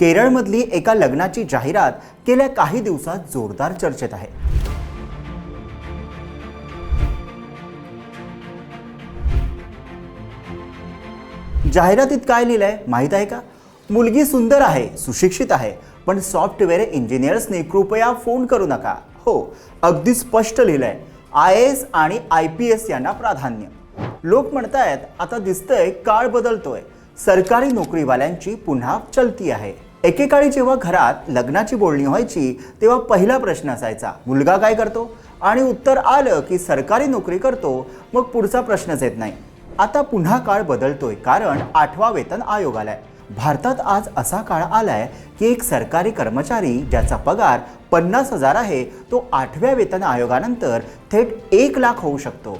केरळमधली एका लग्नाची जाहिरात गेल्या काही दिवसात जोरदार चर्चेत आहे. जाहिरातीत काय लिहिलंय माहीत आहे का? मुलगी सुंदर आहे सुशिक्षित आहे पण सॉफ्टवेअर इंजिनियर्सने कृपया फोन करू नका. हो अगदी स्पष्ट लिहिलंय. आय एस आणि आय पी एस यांना प्राधान्य. लोक म्हणतायत आता दिसतंय काळ बदलतोय. सरकारी नोकरीवाल्यांची पुन्हा चलती आहे. एकेकाळी जेव्हा घरात लग्नाची बोलणी व्हायची तेव्हा पहिला प्रश्न असायचा मुलगा काय करतो? आणि उत्तर आलं की सरकारी नोकरी करतो मग पुढचा प्रश्नच येत नाही. आता पुन्हा काळ बदलतोय कारण आठवा वेतन आयोग आलाय. भारतात आज असा काळ आलाय की एक सरकारी कर्मचारी ज्याचा पगार पन्नास हजार आहे तो आठव्या वेतन आयोगानंतर थेट एक लाख होऊ शकतो.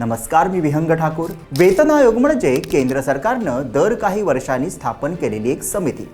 नमस्कार मी विहंग ठाकूर. वेतन आयोग म्हणजे केंद्र सरकारनं दर काही वर्षांनी स्थापन केलेली एक समिती.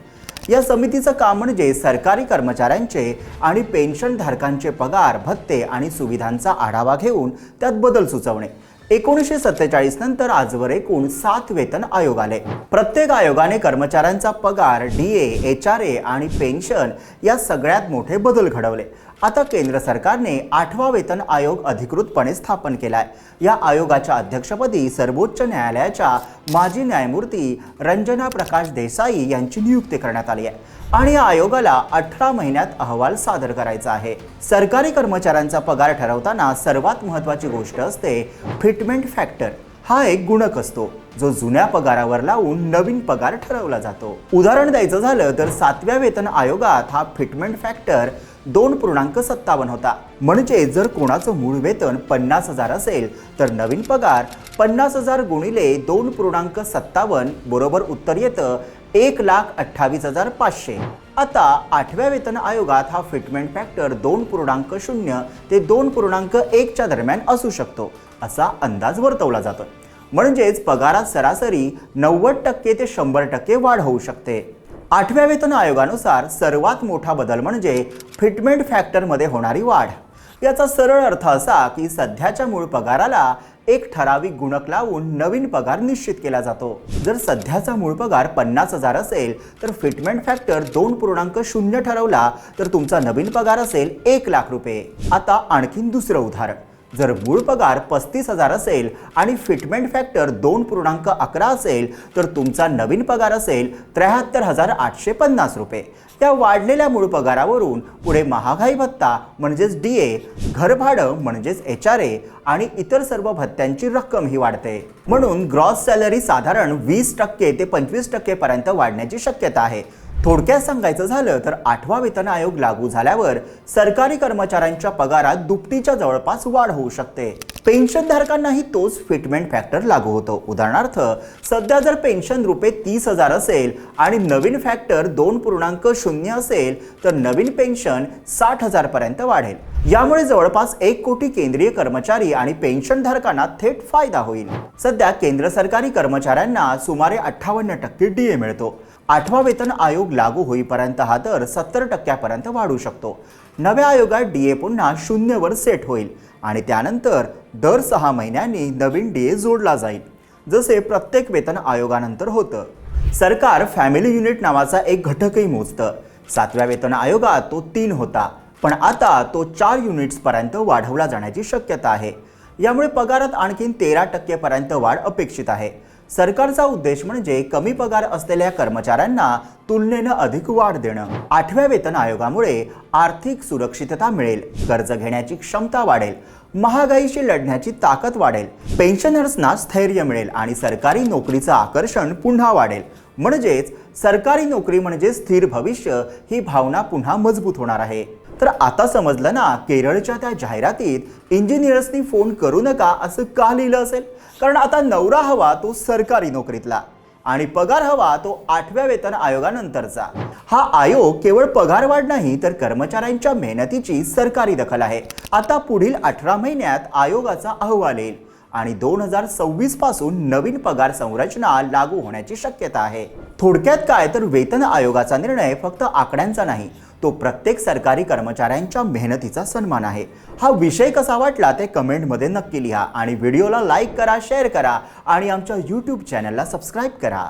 या समितीचं काम म्हणजे सरकारी कर्मचाऱ्यांचे आणि पेन्शनधारकांचे पगार भत्ते आणि सुविधांचा आढावा घेऊन त्यात बदल सुचवणे. एकोणीसशे सत्तेचाळीस नंतर आजवर एकूण सात वेतन आयोग आले. प्रत्येक आयोगाने कर्मचाऱ्यांचा पगार D A H R A आणि पेन्शन या सगळ्यात मोठे बदल घडवले. आता केंद्र सरकारने आठवा वेतन आयोग अधिकृतपणे स्थापन केलाय. या आयोगाच्या अध्यक्षपदी सर्वोच्च न्यायालयाच्या माजी न्यायमूर्ती रंजना प्रकाश देसाई यांची नियुक्ती करण्यात आली आहे. आणि या आयोगाला अठरा महिन्यात अहवाल सादर करायचा आहे. सरकारी कर्मचाऱ्यांचा पगार ठरवताना सर्वात महत्त्वाची गोष्ट असते फिटमेंट फॅक्टर. हा एक गुणक असतो जो जुन्या पगारावर लावून नवीन पगार ठरवला जातो. उदाहरण द्यायचं झालं तर सातव्या वेतन आयोगात हा फिटमेंट फॅक्टर दोन पूर्णांक सत्तावन्न होता. म्हणजे जर कोणाचं मूळ वेतन पन्नास हजार असेल तर नवीन पगार पन्नास हजार गुणिले दोन पूर्णांक सत्तावन्न बरोबर उत्तर येतं एक लाख अठ्ठावीस हजार पाचशे. आता आठव्या वेतन आयोगात हा फिटमेंट फॅक्टर दोन पूर्णांक शून्य ते दोन पूर्णांक एकच्या दरम्यान असू शकतो असा अंदाज वर्तवला जातो म्हणजेच पगारात सरासरी नव्वद टक्के ते शंभर टक्के वाढ होऊ शकते. आठव्या वेतन आयोगानुसार सर्वात मोठा बदल म्हणजे फिटमेंट फॅक्टरमध्ये होणारी वाढ. याचा सरळ अर्थ असा की सध्याच्या मूळ पगाराला एक ठराविक गुणक लावून नवीन पगार निश्चित केला जातो. जर सध्याचा मूळ पगार पन्नास हजार असेल तर फिटमेंट फॅक्टर दोन पूर्णांक शून्य ठरवला तर तुमचा नवीन पगार असेल एक लाख रुपये. आता आणखीन दुसरं उदाहरण. जर मूळ पगार पस्तीस हजार असेल आणि फिटमेंट फॅक्टर दोन पूर्णांक अकरा असेल तर तुमचा नवीन पगार असेल त्र्याहत्तर हजार आठशे पन्नास रुपये. या वाढलेल्या मूळ पगारावरून पुढे महागाई भत्ता म्हणजेच डी ए घरभाडं म्हणजेच एच आर ए आणि इतर सर्व भत्त्यांची रक्कम ही वाढते. म्हणून ग्रॉस सॅलरी साधारण वीस टक्के ते पंचवीस टक्केपर्यंत वाढण्याची शक्यता आहे. थोडक्यात सांगायचं झालं तर आठवा वेतन आयोग लागू झाल्यावर सरकारी कर्मचाऱ्यांच्या पगारात दुपटीच्या जवळपास वाढ होऊ शकते. पेन्शनधारकांनाही तोच फिटमेंट फॅक्टर लागू होतो. उदाहरणार्थ सध्या जर पेन्शन रुपये तीस हजार असेल आणि नवीन फॅक्टर दोन पूर्णांक शून्य असेल तर नवीन पेन्शन साठ हजारपर्यंत वाढेल. यामुळे जवळपास एक कोटी केंद्रीय कर्मचारी आणि पेन्शनधारकांना थेट फायदा होईल. सध्या केंद्र सरकारी कर्मचाऱ्यांना सुमारे अठ्ठावन्न टक्के डीए मिळतो. आठवा वेतन आयोग लागू होईपर्यंत हा दर सत्तर टक्क्यापर्यंत वाढू शकतो. नव्या आयोगात डीए पुन्हा शून्यवर सेट होईल आणि त्यानंतर दर सहा महिन्यांनी नवीन डीए जोडला जाईल. जसे प्रत्येक वेतन आयोगानंतर होतं. सरकार फॅमिली युनिट नावाचा एक घटकही मोजतं. सातव्या वेतन आयोगात तो तीन होता. पण आता तो चार युनिट्सपर्यंत वाढवला जाण्याची शक्यता आहे. यामुळे पगारात आणखीन तेरा टक्केपर्यंत वाढ अपेक्षित आहे. सरकारचा उद्देश म्हणजे कमी पगार असलेल्या कर्मचाऱ्यांना तुलनेनं अधिक वाढ देणं. आठव्या वेतन आयोगामुळे आर्थिक सुरक्षितता मिळेल कर्ज घेण्याची क्षमता वाढेल महागाईशी लढण्याची ताकद वाढेल पेन्शनर्सना स्थैर्य मिळेल आणि सरकारी नोकरीचं आकर्षण पुन्हा वाढेल. म्हणजेच सरकारी नोकरी म्हणजे स्थिर भविष्य ही भावना पुन्हा मजबूत होणार आहे. तर आता समजलं ना केरळच्या त्या जाहिरातीत इंजिनियर्सनी फोन करू नका असं का लिहिलं असेल? कारण आता नवरा हवा तो सरकारी नोकरीतला आणि पगार हवा तो आठव्या वेतन आयोगानंतरचा. हा आयोग केवळ पगार वाढ नाही तर कर्मचाऱ्यांच्या मेहनतीची सरकारी दखल आहे. आता पुढील अठरा महिन्यात आयोगाचा अहवाल येईल आणि दोन हजार सव्वीसपासून नवीन पगार संरचना लागू होण्याची शक्यता आहे. थोडक्यात काय? तर वेतन आयोगाचा निर्णय फक्त आकड्यांचा नाही तो प्रत्येक सरकारी कर्मचाऱ्यांच्या मेहनतीचा सन्मान आहे. हा विषय कसा वाटला ते कमेंटमध्ये नक्की लिहा आणि व्हिडिओला लाईक करा शेअर करा आणि आमच्या यूट्यूब चॅनलला सबस्क्राईब करा.